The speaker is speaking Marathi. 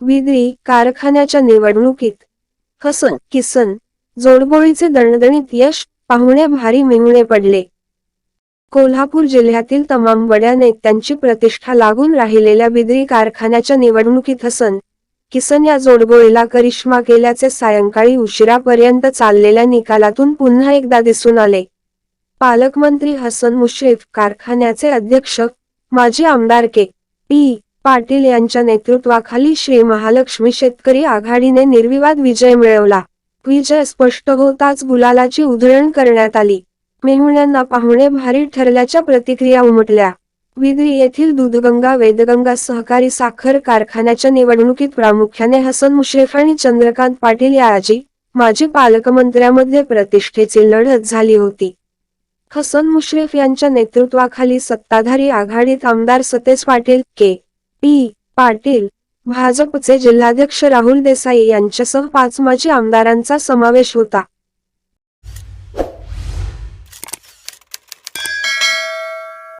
विद्री कारखान्याच्या निवडणुकीत हसन किसन जोडबोळीचे दणदणीत यश पाहुणे भारी मिळणे पडले. कोल्हापूर जिल्ह्यातील तमाम बड्या नेत्यांची प्रतिष्ठा लागून राहिलेल्या बिद्री कारखान्याच्या निवडणुकीत हसन किसन या जोडबोळीला करिश्मा केल्याचे सायंकाळी उशिरापर्यंत चाललेल्या निकालातून पुन्हा एकदा दिसून आले. पालकमंत्री हसन मुश्रीफ कारखान्याचे अध्यक्ष माजी आमदार के. पी. पाटील यांच्या नेतृत्वाखाली श्री महालक्ष्मी शेतकरी आघाडीने निर्विवाद विजय मिळवला. विजय स्पष्ट होताच गुलालाची उधळण करण्यात आली. मेहुण्यांना पाहुणे भारी ठरल्याच्या प्रतिक्रिया उमटल्या. विद्री येथील दूधगंगा वेदगंगा सहकारी साखर कारखान्याच्या निवडणुकीत प्रामुख्याने हसन मुश्रीफ आणि चंद्रकांत पाटील या आजी माजी पालकमंत्र्यामध्ये प्रतिष्ठेची लढत झाली होती. हसन मुश्रीफ यांच्या नेतृत्वाखाली सत्ताधारी आघाडीत आमदार सतेज पाटील के. पी. पाटील भाजपचे जिल्हाध्यक्ष राहुल देसाई यांच्यासह पाच माजी आमदारांचा समावेश होता.